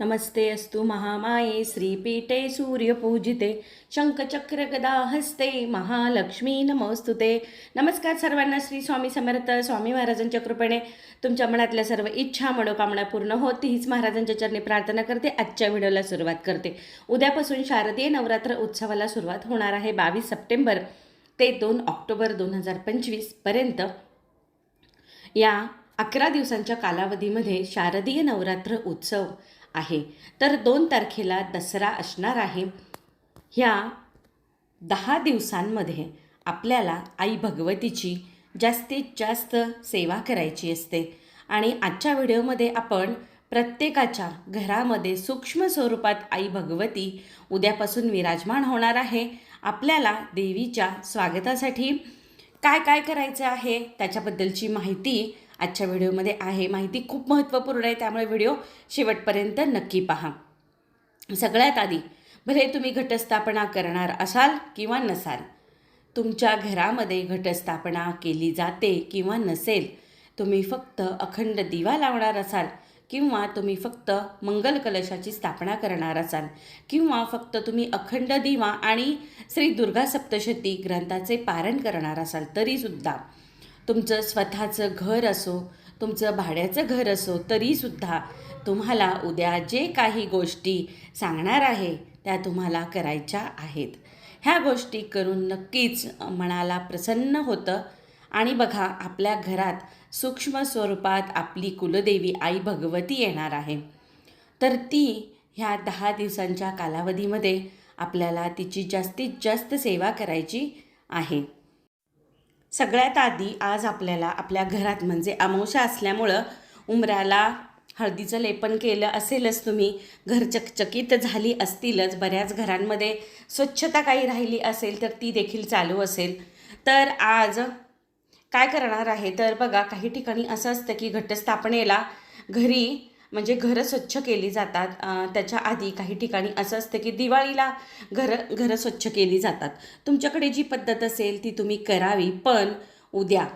नमस्ते अस्तु महामाये श्रीपीठे सूर्यपूजिते शंखचक्रगदाहस्ते महालक्ष्मी नमोस्तु ते नमस्कार सर्वांना श्री स्वामी समर्थ स्वामी महाराजांच्या कृपेने तुमच्या मनातल्या सर्व इच्छा मनोकामना पूर्ण होत हीच महाराजांच्या चरणी प्रार्थना करते आजच्या व्हिडिओला सुरुवात करते. उद्यापासून शारदीय नवरात्र उत्सवाला सुरुवात होणार आहे बावीस सप्टेंबर ते दोन ऑक्टोबर दोन हजार पंचवीसपर्यंत या अकरा दिवसांच्या कालावधीमध्ये शारदीय नवरात्र उत्सव आहे. तर दोन तारखेला दसरा असणार आहे. ह्या दहा दिवसांमध्ये आपल्याला आई भगवतीची जास्तीत जास्त सेवा करायची असते. आणि आजच्या व्हिडिओमध्ये आपण प्रत्येकाच्या घरामध्ये सूक्ष्म स्वरूपात आई भगवती उद्यापासून विराजमान होणार आहे. आपल्याला देवीच्या स्वागतासाठी काय काय करायचं आहे त्याच्याबद्दलची माहिती आजच्या व्हिडिओमध्ये आहे. माहिती खूप महत्त्वपूर्ण आहे. त्यामुळे व्हिडिओ शेवटपर्यंत नक्की पहा. सगळ्यात आधी भले तुम्ही घटस्थापना करणार असाल किंवा नसाल तुमच्या घरामध्ये घटस्थापना केली जाते किंवा नसेल तुम्ही फक्त अखंड दिवा लावणार असाल किंवा तुम्ही फक्त मंगल कलशाची स्थापना करणार असाल किंवा फक्त तुम्ही अखंड दिवा आणि श्री दुर्गा सप्तशती ग्रंथाचे पारण करणार असाल तरीसुद्धा तुमचं स्वतःचं घर असो तुमचं भाड्याचं घर असो तरीसुद्धा तुम्हाला उद्या जे काही गोष्टी सांगणार आहे त्या तुम्हाला करायच्या आहेत. ह्या गोष्टी करून नक्कीच मनाला प्रसन्न होतं. आणि बघा आपल्या घरात सूक्ष्म स्वरूपात आपली कुलदेवी आई भगवती येणार आहे. तर ती ह्या दहा दिवसांच्या कालावधीमध्ये आपल्याला तिची जास्तीत जास्त सेवा करायची आहे. सगळ्यात आधी आज आपल्याला आपल्या घरात म्हणजे अमावश्या असल्यामुळं उमऱ्याला हळदीचं लेपन केलं असेलच तुम्ही. घर चकचकीत झाली असतीलच. बऱ्याच घरांमध्ये स्वच्छता काही राहिली असेल तर ती देखील चालू असेल. तर आज काय करणार आहे? तर बघा काही ठिकाणी असं असतं की घटस्थापनेला घरी म्हणजे घरं स्वच्छ केली जातात. त्याच्या आधी काही ठिकाणी असं असतं की दिवाळीला घरं घरं स्वच्छ केली जातात. तुमच्याकडे जी पद्धत असेल ती तुम्ही करावी पण उद्या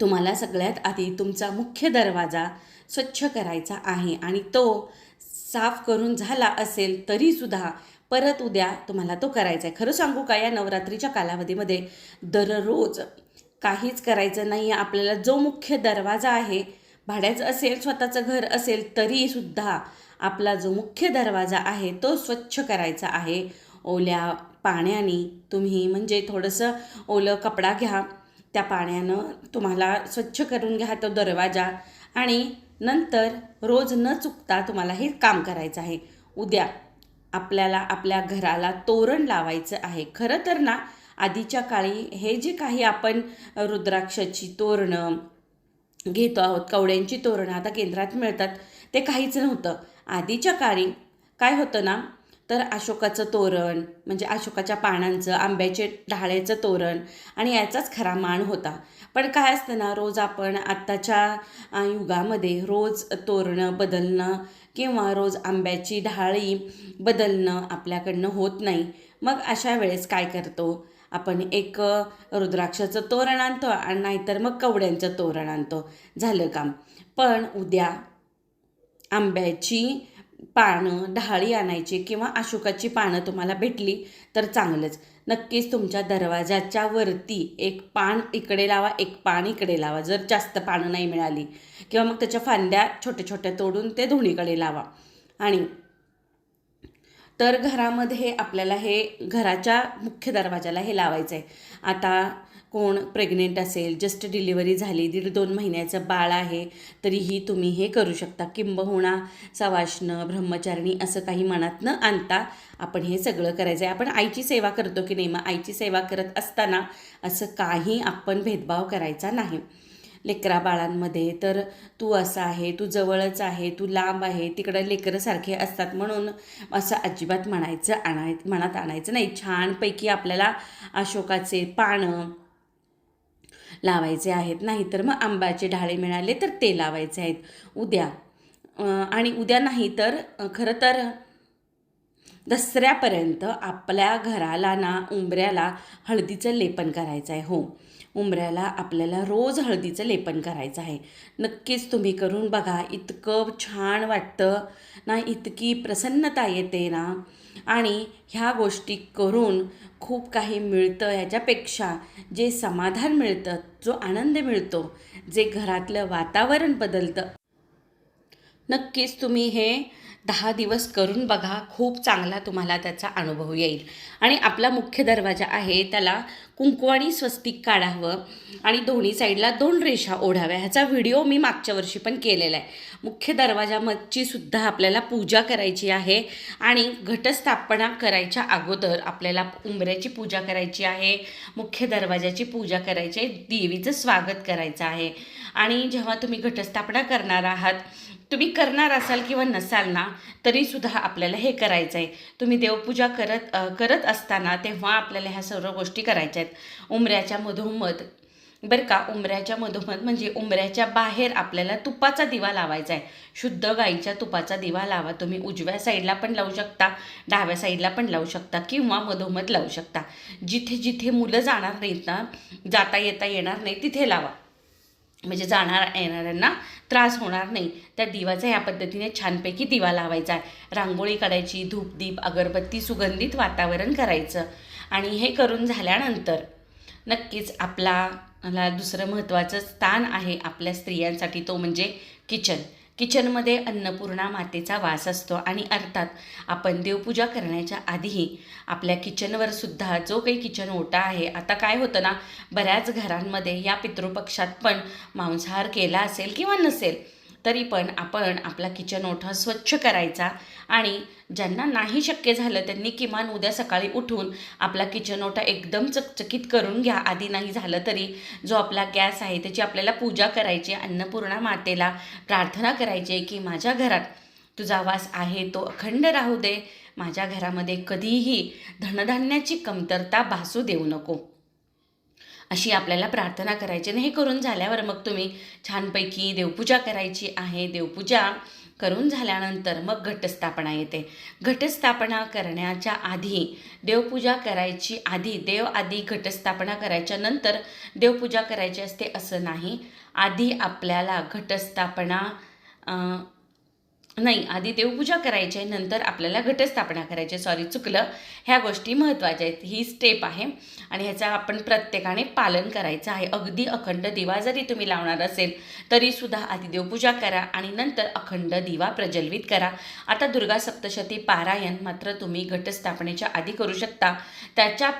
तुम्हाला सगळ्यात आधी तुमचा मुख्य दरवाजा स्वच्छ करायचा आहे आणि तो साफ करून झाला असेल तरीसुद्धा परत उद्या तुम्हाला तो करायचा आहे. खरं सांगू का या नवरात्रीच्या कालावधीमध्ये दररोज काहीच करायचं नाही आहे आपल्याला जो मुख्य दरवाजा आहे भाड्याचं असेल स्वतःचं घर असेल तरीसुद्धा आपला जो मुख्य दरवाजा आहे तो स्वच्छ करायचा आहे. ओल्या पाण्याने तुम्ही म्हणजे थोडंसं ओलं कपडा घ्या. त्या पाण्यानं तुम्हाला स्वच्छ करून घ्या तो दरवाजा. आणि नंतर रोज न चुकता तुम्हाला हे काम करायचं आहे. उद्या आपल्याला आपल्या घराला तोरण लावायचं आहे. खरं तर ना आधीच्या काळी हे जे काही आपण रुद्राक्षाची तोरणं घेतो आहोत. कवड्यांची तोरणं आता केंद्रात मिळतात. ते काहीच नव्हतं. आधीच्या काळी काय होतं ना तर अशोकाचं तोरण म्हणजे अशोकाच्या पानांचं आंब्याचे ढाळ्याचं तोरण आणि याचाच खरा मान होता. पण काय असतं ना रोज आपण आत्ताच्या युगामध्ये रोज तोरणं बदलणं किंवा रोज आंब्याची ढाळी बदलणं आपल्याकडनं होत नाही. मग अशा वेळेस काय करतो? आपण एक रुद्राक्षाचं तोरण आणतो आणि नाहीतर मग कवड्यांचं तोरण आणतो. झालं काम. पण उद्या आंब्याची पानं ढाळी आणायची किंवा अशोकाची पानं तुम्हाला भेटली तर चांगलंच. नक्कीच तुमच्या दरवाजाच्या वरती एक पान इकडे लावा एक पान इकडे लावा. जर जास्त पानं नाही मिळाली किंवा मग त्याच्या फांद्या छोट्या छोट्या तोडून ते धुणीकडे लावा. आणि तर घरामध्ये आपल्याला हे घराच्या मुख्य दरवाजाला हे लावायचं आहे आता कोण प्रेग्नेंट असेल जस्ट डिलिव्हरी झाली दीड दोन महिन्याचं बाळ आहे तरीही तुम्ही हे करू शकता. किंबहुना सवाष्ण ब्रह्मचारिणी असं काही मनात न आणता आपण हे सगळं करायचं आहे आपण आईची सेवा करतो की नाही? मग आईची सेवा करत असताना असं काही आपण भेदभाव करायचा नाही. लेकरा बाळांमध्ये. तर तू असं आहे तू जवळच आहे तू लांब आहे तिकडं लेकरंसारखे असतात म्हणून असं अजिबात म्हणायचं आणाय मनात आणायचं नाही. छानपैकी आपल्याला अशोकाचे पानं लावायचे आहेत. नाहीतर मग आंब्याचे ढाळे मिळाले तर ते लावायचे आहेत. उद्या. आणि उद्या नाही तर खरं तर दसऱ्यापर्यंत आपल्या घराला ना उंबऱ्याला हळदीचं लेपन करायचं आहे हो. उंबऱ्याला आपल्याला रोज हळदीचं लेपन करायचं आहे. नक्कीच तुम्ही करून बघा इतकं छान वाटतं ना इतकी प्रसन्नता येते ना. आणि ह्या गोष्टी करून खूप काही मिळतं ह्याच्यापेक्षा जे समाधान मिळतं जो आनंद मिळतो जे घरातलं वातावरण बदलतं. नक्कीच तुम्ही हे दहा दिवस करून बघा खूप चांगला तुम्हाला त्याचा अनुभव येईल. आणि आपला मुख्य दरवाजा आहे त्याला कुंकवाणी स्वस्तिक काढावं आणि दोन्ही साईडला दोन रेषा ओढाव्या. ह्याचा व्हिडिओ मी मागच्या वर्षी पण केलेला आहे. मुख्य दरवाजामधची सुद्धा आपल्याला पूजा करायची आहे आणि घटस्थापना करायच्या अगोदर आपल्याला उंबऱ्याची पूजा करायची आहे मुख्य दरवाजाची पूजा करायची आहे देवीचं स्वागत करायचं आहे. आणि जेव्हा तुम्ही घटस्थापना करणार आहात तुम्ही करणार असाल किंवा नसाल ना तरीसुद्धा आपल्याला हे करायचं आहे तुम्ही देवपूजा करत करत असताना तेव्हा आपल्याला ह्या सर्व गोष्टी करायच्या आहेत. उमऱ्याच्या मधोमध बरं का? उंबऱ्याच्या मधोमध म्हणजे उंबऱ्याच्या बाहेर आपल्याला तुपाचा दिवा लावायचा आहे. शुद्ध गाईच्या तुपाचा दिवा लावा. तुम्ही उजव्या साईडला पण लावू शकता डाव्या साईडला पण लावू शकता किंवा मधोमध लावू शकता. जिथे जिथे मुलं जाणार नाहीत ना जाता येता येणार नाही तिथे लावा. म्हणजे जाणार येणाऱ्यांना त्रास होणार नाही. त्या दिवाचा या पद्धतीने छानपैकी दिवा लावायचा आहे. रांगोळी काढायची धूपदीप अगरबत्ती सुगंधित वातावरण करायचं. आणि हे करून झाल्यानंतर नक्कीच आपला ला दुसरं महत्त्वाचं स्थान आहे आपल्या स्त्रियांसाठी तो म्हणजे किचन. किचनमध्ये अन्नपूर्णा मातेचा वास असतो आणि अर्थात आपण देवपूजा करण्याच्या आधीही आपल्या किचनवर सुद्धा जो काही किचन ओटा आहे आता काय होतं ना बऱ्याच घरांमध्ये या पितृपक्षात पण मांसाहार केला असेल किंवा नसेल तरी पण आपण आपला किचन ओठा स्वच्छ करायचा आणि ज्यांना नाही शक्य झालं त्यांनी किमान उद्या सकाळी उठून आपला किचन ओटा एकदम चकचकीत करून घ्या. आधी नाही झालं तरी जो आपला गॅस आहे त्याची आपल्याला पूजा करायची अन्नपूर्णा मातेला प्रार्थना करायची आहे की माझ्या घरात तुझा वास आहे तो अखंड राहू दे. माझ्या घरामध्ये कधीही धनधान्याची कमतरता भासू देऊ नको. अशी आपल्याला प्रार्थना करायची आणि हे करून झाल्यावर मग तुम्ही छानपैकी देवपूजा करायची आहे. देवपूजा करून झाल्यानंतर मग घटस्थापना येते. घटस्थापना करण्याच्या आधी देवपूजा करायची आधी देव आधी घटस्थापना करायच्या नंतर देवपूजा करायची असते असं नाही. आधी आपल्याला घटस्थापना नाही आधी देवपूजा करायची आहे नंतर आपल्याला घटस्थापना करायची आहे. सॉरी चुकलं. ह्या गोष्टी महत्त्वाच्या आहेत. ही स्टेप आहे. आणि ह्याचं आपण प्रत्येकाने पालन करायचं आहे. अगदी अखंड दिवा जरी तुम्ही लावणार असेल तरीसुद्धा आधी देवपूजा करा आणि नंतर अखंड दिवा प्रज्वलित करा. आता दुर्गा सप्तशती पारायण मात्र तुम्ही घटस्थापनेच्या आधी करू शकता. त्याच्या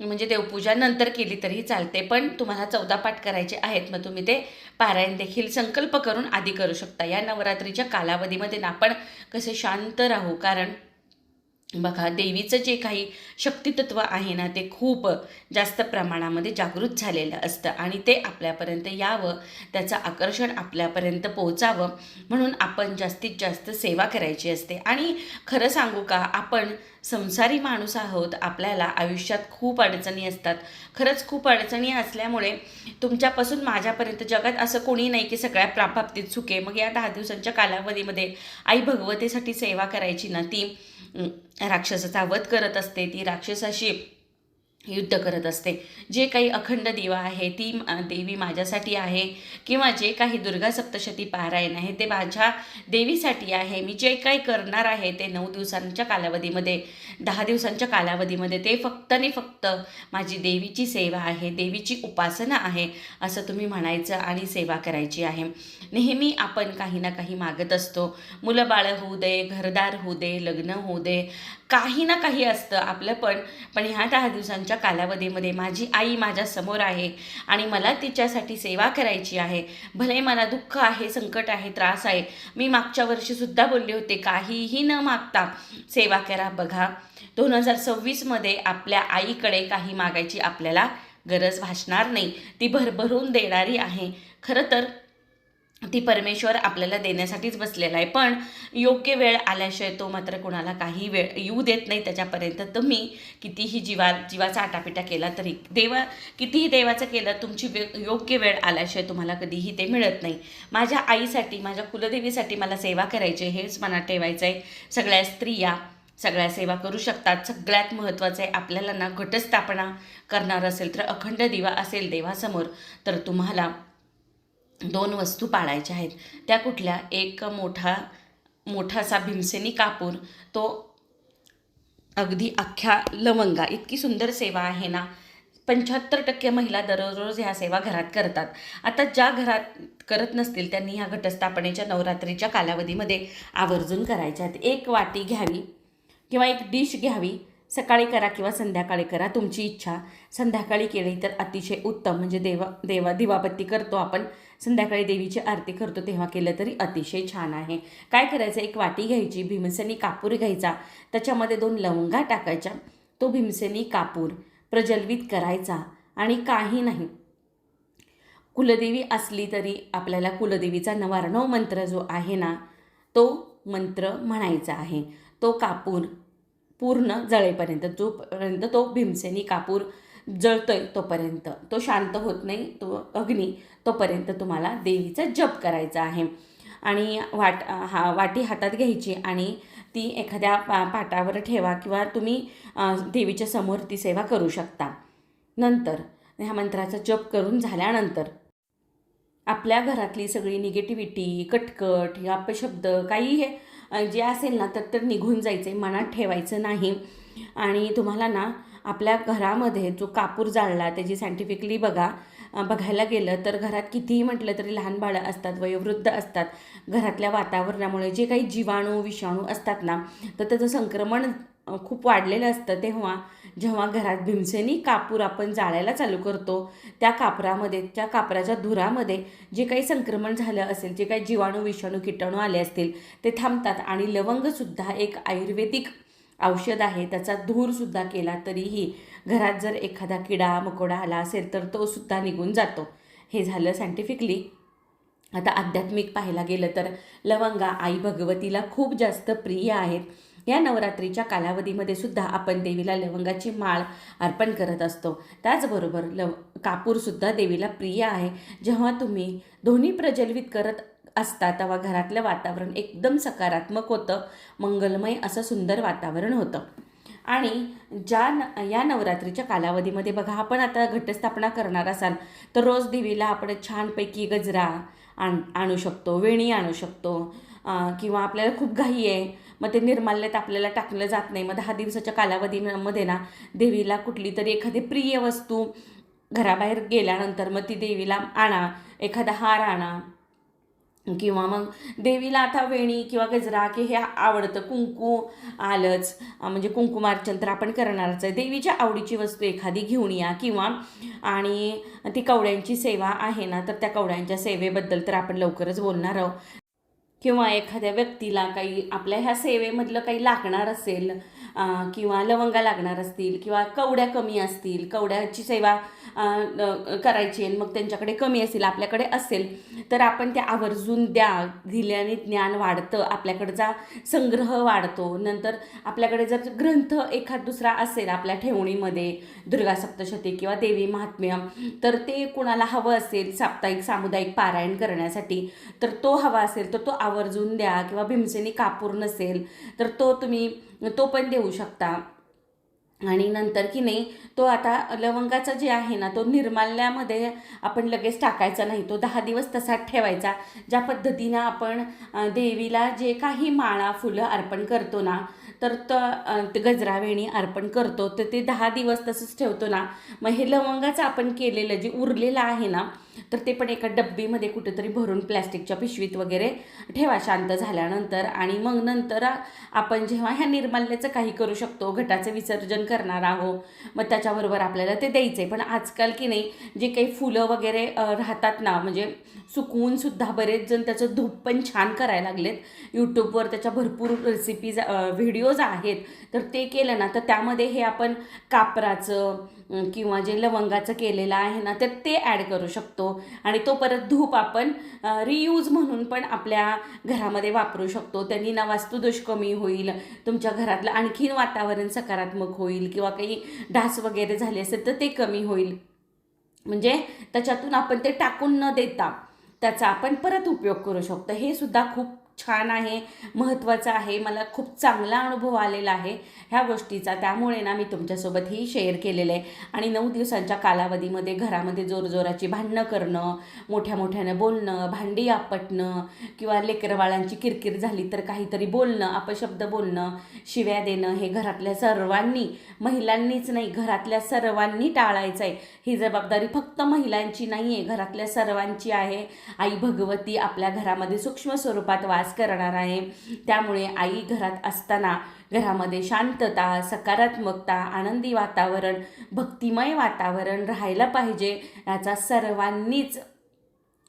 म्हणजे देवपूजा नंतर केली तरीही चालते पण तुम्हाला चौदा पाठ करायचे आहेत. मग तुम्ही ते पारायण देखील संकल्प करून आधी करू शकता. या नवरात्रीच्या कालावधीमध्ये ना आपण कसे शांत राहू? कारण बघा देवीचं जे काही शक्तितत्व आहे ना ते खूप जास्त प्रमाणामध्ये जागृत झालेलं असतं आणि ते आपल्यापर्यंत यावं त्याचं आकर्षण आपल्यापर्यंत पोहोचावं म्हणून आपण जास्तीत जास्त सेवा करायची असते. आणि खरं सांगू का आपण संसारी माणूस आहोत आपल्याला आयुष्यात खूप अडचणी असतात. खरंच खूप अडचणी असल्यामुळे तुमच्यापासून माझ्यापर्यंत जगात असं कोणी नाही की सगळ्या प्राबाबतीत चुके मग या दहा दिवसांच्या कालावधीमध्ये आई भगवतेसाठी सेवा करायची ना ती राक्षसाचा वध करत असते. ती राक्षसाशी युद्ध करत असते. जे काही अखंड दिवा आहे ती देवी माझ्यासाठी आहे किंवा जे काही दुर्गा सप्तशती पारायण आहे ते माझ्या देवीसाठी आहे. मी जे काही करणार आहे ते नऊ दिवसांच्या कालावधीमध्ये दहा दिवसांच्या कालावधीमध्ये ते फक्त आणि फक्त माझी देवीची सेवा आहे देवीची उपासना आहे असं तुम्ही म्हणायचं आणि सेवा करायची आहे. नेहमी आपण काही ना काही मागत असतो. मुलं बाळं होऊ दे घरदार होऊ दे लग्न होऊ दे काही ना काही असतं आपलं पण. पण ह्या दहा दिवसांच्या कालावधीमध्ये माझी आई माझ्यासमोर आहे आणि मला तिच्यासाठी सेवा करायची आहे. भले मला दुःख आहे संकट आहे त्रास आहे. मी मागच्या वर्षीसुद्धा बोलले होते काहीही न मागता सेवा करा बघा. दोन हजार सव्वीसमध्ये आपल्या आईकडे काही मागायची आपल्याला गरज भासणार नाही. ती भरभरून देणारी आहे. खरं तर ती परमेश्वर आपल्याला देण्यासाठीच बसलेला आहे. पण योग्य वेळ आल्याशिवाय तो मात्र कोणाला काही वेळ येऊ देत नाही. त्याच्यापर्यंत तुम्ही कितीही जीवा जीवाचा आटापिटा केला तरी देवा कितीही देवाचं केलं तुमची वे योग्य वेळ आल्याशिवाय तुम्हाला कधीही ते मिळत नाही. माझ्या आईसाठी माझ्या कुलदेवीसाठी मला सेवा करायची आहे, हेच मनात ठेवायचं आहे. सगळ्या स्त्रिया सगळ्या सेवा करू शकतात. सगळ्यात महत्त्वाचं आहे आपल्याला ना घटस्थापना करणार असेल तर अखंड दिवा असेल देवासमोर तर तुम्हाला दोन वस्तू पाळायच्या आहेत. त्या कुठल्या? एक मोठा मोठासा भीमसेनी कापूर. तो अगदी अख्ख्या लवंगा. इतकी सुंदर सेवा आहे ना. पंच्याहत्तर टक्के महिला दररोज ह्या सेवा घरात करतात. आता ज्या घरात करत नसतील त्यांनी ह्या घटस्थापनेच्या नवरात्रीच्या कालावधीमध्ये आवर्जून करायच्या आहेत. एक वाटी घ्यावी किंवा एक डिश घ्यावी. सकाळी करा किंवा संध्याकाळी करा तुमची इच्छा. संध्याकाळी केली तर अतिशय उत्तम. म्हणजे देवा देवा दिवाबत्ती करतो आपण. संध्याकाळी देवीची आरती करतो तेव्हा केलं तरी अतिशय छान आहे. काय करायचं? एक वाटी घ्यायची भीमसेनी कापूर घ्यायचा. त्याच्यामध्ये दोन लवंगा टाकायच्या. तो भीमसेनी कापूर प्रज्वलित करायचा आणि काही नाही. कुलदेवी असली तरी आपल्याला कुलदेवीचा नवारणव मंत्र जो आहे ना तो मंत्र म्हणायचा आहे. तो कापूर पूर्ण जळेपर्यंत जोपर्यंत तो भीमसेनी कापूर जळतोय तोपर्यंत तो शांत होत नाही तो अग्नी तोपर्यंत तुम्हाला देवीचा जप करायचा आहे. आणि वाट हा वाटी हातात घ्यायची आणि ती एखाद्या पा पाटावर ठेवा किंवा तुम्ही देवीच्या समोर ती सेवा करू शकता. नंतर ह्या मंत्राचा जप करून झाल्यानंतर आपल्या घरातली सगळी निगेटिव्हिटी कटकट या अपशब्द काही हे जे असेल ना तर तर निघून जायचं आहे मनात ठेवायचं नाही. आणि तुम्हाला ना आपल्या घरामध्ये जो कापूर जाळला त्याची सायंटिफिकली बघा बघायला गेलं तर घरात कितीही म्हटलं तरी लहान बाळं असतात वयोवृद्ध असतात. घरातल्या वातावरणामुळे जे काही जीवाणू विषाणू असतात ना तर त्याचं संक्रमण खूप वाढलेलं असतं तेव्हा जेव्हा घरात भीमसेनी कापूर आपण जाळायला चालू करतो त्या कापरामध्ये त्या कापराच्या धुरामध्ये जे काही संक्रमण झालं असेल जे काही जीवाणू विषाणू किटाणू आले असतील ते थांबतात आणि लवंगसुद्धा एक आयुर्वेदिक औषध आहे. त्याचा धूरसुद्धा केला तरीही घरात जर एखादा किडा मकोडा आला असेल तर तो सुद्धा निघून जातो. हे झालं सायंटिफिकली आता आध्यात्मिक पाहायला गेलं तर लवंगा आई भगवतीला खूप जास्त प्रिय आहेत. या नवरात्रीच्या कालावधीमध्ये सुद्धा आपण देवीला लवंगाची माळ अर्पण करत असतो. त्याचबरोबर लव कापूरसुद्धा देवीला प्रिय आहे. जेव्हा तुम्ही दोन्ही प्रज्वलित करत असता तेव्हा घरातलं वातावरण एकदम सकारात्मक होतं. मंगलमय असं सुंदर वातावरण होतं. आणि ज्या न या नवरात्रीच्या कालावधीमध्ये बघा आपण आता घटस्थापना करणार असाल तर रोज देवीला आपण छानपैकी गजरा आण आणू शकतो वेणी आणू शकतो. किंवा आपल्याला खूप घाई आहे मग ते निर्माल्यात आपल्याला टाकलं जात नाही. मग दहा दिवसाच्या कालावधीमध्ये ना देवीला कुठली तरी एखादी प्रिय वस्तू घराबाहेर गेल्यानंतर मग ती देवीला आणा एखादा हार आणा. किंवा मग देवीला आता वेणी किंवा गजरा की हे आवडतं कुंकू आलंच. म्हणजे कुंकुमार्चन तर आपण करणारच आहे. देवीच्या आवडीची वस्तू एखादी घेऊन या किंवा आणि ती कवड्यांची सेवा आहे ना तर त्या कवड्यांच्या सेवेबद्दल तर आपण लवकरच बोलणार आहोत. किंवा एखाद्या व्यक्तीला काही आपल्या ह्या सेवेमधलं काही लागणार असेल किंवा लवंगा लागणार असतील किंवा कवड्या कमी असतील कवड्याची सेवा करायची आहे मग त्यांच्याकडे कमी असेल आपल्याकडे असेल तर आपण त्या आवर्जून द्या. दिल्याने ज्ञान वाढतं आपल्याकडचा संग्रह वाढतो. नंतर आपल्याकडे जर ग्रंथ एखाद दुसरा असेल आपल्या ठेवणीमध्ये दुर्गा सप्तशती किंवा देवी महात्म्य तर ते कुणाला हवं असेल साप्ताहिक सामुदायिक पारायण करण्यासाठी तर तो हवा असेल तर तो आवर्जून द्या. किंवा भीमसेनी कापूर नसेल तर तो तुम्ही तो पण देऊ शकता. आणि नंतर की नाही तो आता लवंगाचा जे आहे ना तो निर्माल्यामध्ये आपण लगेच टाकायचा नाही. तो दहा दिवस तसाच ठेवायचा. ज्या पद्धतीनं आपण देवीला जे काही माळा फुलं अर्पण करतो ना तर त गजरावेणी ते गजरा वेणी अर्पण करतो. तर ते दहा दिवस तसंच ठेवतो ना. मग हे लवंगाचं आपण केलेलं जे उरलेलं आहे ना तर ते पण एका डब्बीमध्ये कुठेतरी भरून प्लॅस्टिकच्या पिशवीत वगैरे ठेवा शांत झाल्यानंतर आणि मग नंतर आपण जेव्हा ह्या निर्माल्याचं काही करू शकतो घटाचं विसर्जन करणार आहो मग त्याच्याबरोबर आपल्याला ते द्यायचं आहे पण आजकाल की नाही जे काही फुलं वगैरे राहतात ना म्हणजे सुकवून सुद्धा बरेच जण त्याचं धूप पण छान करायला लागलेत. यूट्यूबवर त्याच्या भरपूर रेसिपीज व्हिडिओज आहेत. तर ते केलं ना तर त्यामध्ये हे आपण कापराचं किंवा जे लवंगाचं केलेलं आहे ना तर ते ॲड करू शकतो. आणि तो परत धूप आपण रियूज म्हणून पण आपल्या घरामध्ये वापरू शकतो. त्यांनी ना वास्तुदोष कमी होईल तुमच्या घरातलं आणखीन वातावरण सकारात्मक होईल किंवा काही डास वगैरे झाले असेल तर ते कमी होईल. म्हणजे त्याच्यातून आपण ते टाकून न देता त्याचा आपण परत उपयोग करू शकतो. हे सुद्धा खूप छान आहे महत्त्वाचं आहे मला खूप चांगला अनुभव आलेला आहे ह्या गोष्टीचा. त्यामुळे ना मी तुमच्यासोबत ही शेअर केलेलं आहे. आणि नऊ दिवसांच्या कालावधीमध्ये घरामध्ये जोरजोराची भांडणं करणं मोठ्या मोठ्यानं बोलणं भांडी आपटणं किंवा लेकरवाळांची किरकिर झाली तर काहीतरी बोलणं अपशब्द बोलणं शिव्या देणं हे घरातल्या सर्वांनी महिलांनीच नाही घरातल्या सर्वांनी टाळायचं आहे. ही जबाबदारी फक्त महिलांची नाही आहे घरातल्या सर्वांची आहे. आई भगवती आपल्या घरामध्ये सूक्ष्म स्वरूपात वास करणार आहे. त्यामुळे आई घरात असताना घरामध्ये शांतता सकारात्मकता आनंदी वातावरण भक्तिमय वातावरण राहायला पाहिजे. याचा सर्वांनीच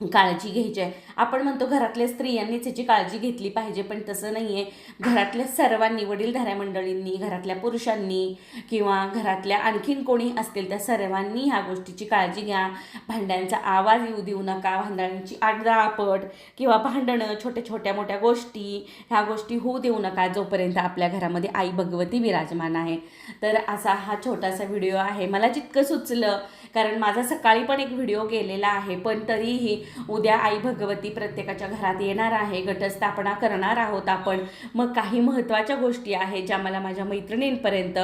काळजी घ्यायची आहे. आपण म्हणतो घरातल्या स्त्रियांनीच याची काळजी घेतली पाहिजे पण तसं नाही आहे घरातल्या सर्वांनी वडीलधाऱ्या मंडळींनी घरातल्या पुरुषांनी किंवा घरातल्या आणखीन कोणी असतील त्या सर्वांनी ह्या गोष्टीची काळजी घ्या. भांड्यांचा आवाज येऊ देऊ नका भांड्यांची आगदापट किंवा भांडणं छोट्या छोट्या मोठ्या गोष्टी ह्या गोष्टी होऊ देऊ नका जोपर्यंत आपल्या घरामध्ये आई भगवती विराजमान आहे. तर असा हा छोटासा व्हिडिओ आहे. मला जितकं सुचलं कारण माझा सकाळी पण एक व्हिडिओ गेलेला आहे पण तरीही उद्या आई भगवती प्रत्येकाच्या घरात येणार आहे घटस्थापना करणार आहोत आपण. मग काही महत्त्वाच्या गोष्टी आहेत ज्या मला माझ्या मैत्रिणींपर्यंत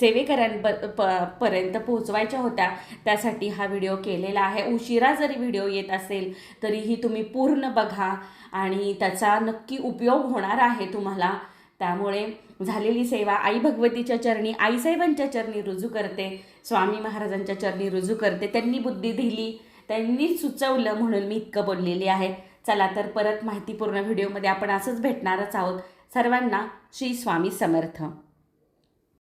सेवेकऱ्यांप प- पर्यंत पोहोचवायच्या होत्या. त्यासाठी हा व्हिडिओ केलेला आहे. उशिरा जरी व्हिडिओ येत असेल तरीही तुम्ही पूर्ण बघा आणि त्याचा नक्की उपयोग होणार आहे तुम्हाला. त्यामुळे झालेली सेवा आई भगवतीच्या चरणी आईसाहेबांच्या चरणी रुजू करते स्वामी महाराजांच्या चरणी रुजू करते. त्यांनी बुद्धी दिली त्यांनी सुचवलं म्हणून मी इतकं बोललेली आहे. चला तर परत माहितीपूर्ण व्हिडिओमध्ये आपण असंच भेटणारच आहोत. सर्वांना श्री स्वामी समर्थ.